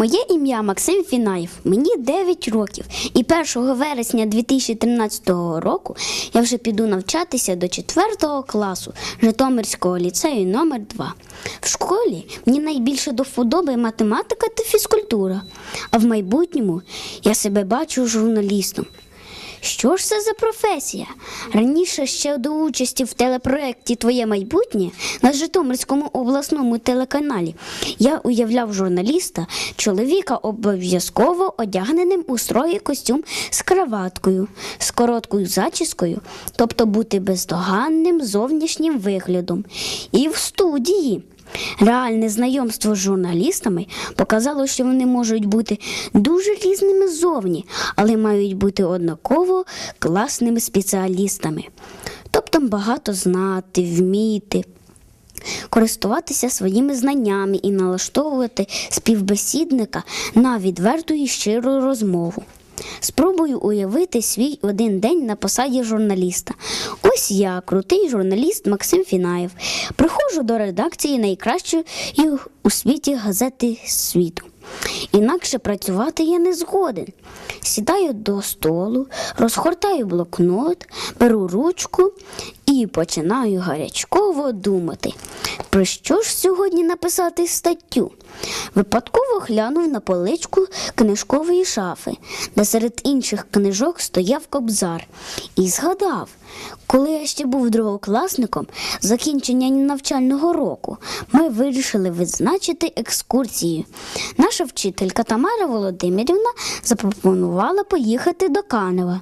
Моє ім'я Максим Фінаєв, мені 9 років, і 1 вересня 2013 року я вже піду навчатися до 4 класу Житомирського ліцею номер 2 В школі мені найбільше до вподоби математика та фізкультура, а в майбутньому я себе бачу журналістом. Що ж це за професія? Раніше ще до участі в телепроекті Твоє майбутнє на Житомирському обласному телеканалі я уявляв журналіста, чоловіка обов'язково одягненим у строгий костюм з краваткою, з короткою зачіскою, тобто бути бездоганним зовнішнім виглядом. І в студії. Реальне знайомство з журналістами показало, що вони можуть бути дуже різними зовні, але мають бути однаково класними спеціалістами. Тобто багато знати, вміти, користуватися своїми знаннями і налаштовувати співбесідника на відверту і щиру розмову. Спробую уявити свій один день на посаді журналіста. Ось я, крутий журналіст Максим Фінаєв, приходжу до редакції найкращої у світі газети світу. Інакше працювати я не згоден. Сідаю до столу, розгортаю блокнот, беру ручку і починаю гарячково думати, про що ж сьогодні написати статтю. Випадково глянув на поличку книжкової шафи, де серед інших книжок стояв кобзар, і згадав, коли я ще був другокласником, закінчення навчального року, ми вирішили відзначити екскурсію. Наша вчителька Тамара Володимирівна запропонувала поїхати до Канева.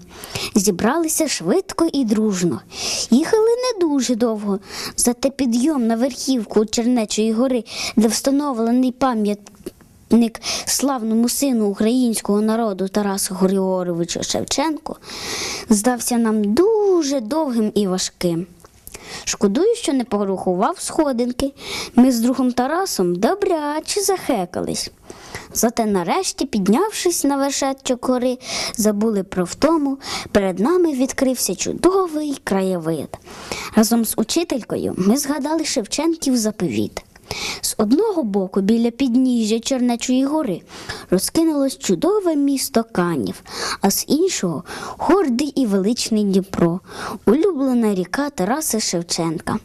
Зібралися швидко і дружно. Їхали не дуже довго, зате підйом на верхівку Чернечої гори, де встановлений пам'ятник славному сину українського народу Тарасу Григоровичу Шевченку, здався нам дуже довгим і важким. Шкодую, що не порахував сходинки. Ми з другом Тарасом добряче захекались. Зате нарешті, піднявшись на вершечок гори, забули про втому, перед нами відкрився чудовий краєвид. Разом з учителькою ми згадали Шевченків заповіт. З одного боку, біля підніжжя Чернечої гори, розкинулось чудове місто Канів, а з іншого гордий і величний Дніпро, улюблена ріка Тараса Шевченка.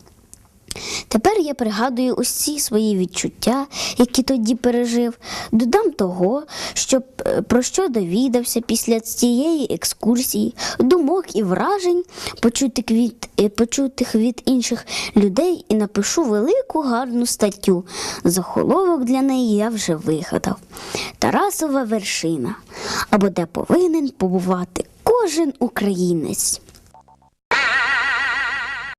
Тепер я пригадую усі свої відчуття, які тоді пережив, додам того, що, е, про що довідався після цієї екскурсії, думок і вражень, почутих від, е, почутих від інших людей, і напишу велику гарну статтю. Захоловок для неї я вже вигадав. Тарасова вершина, або де повинен побувати кожен українець.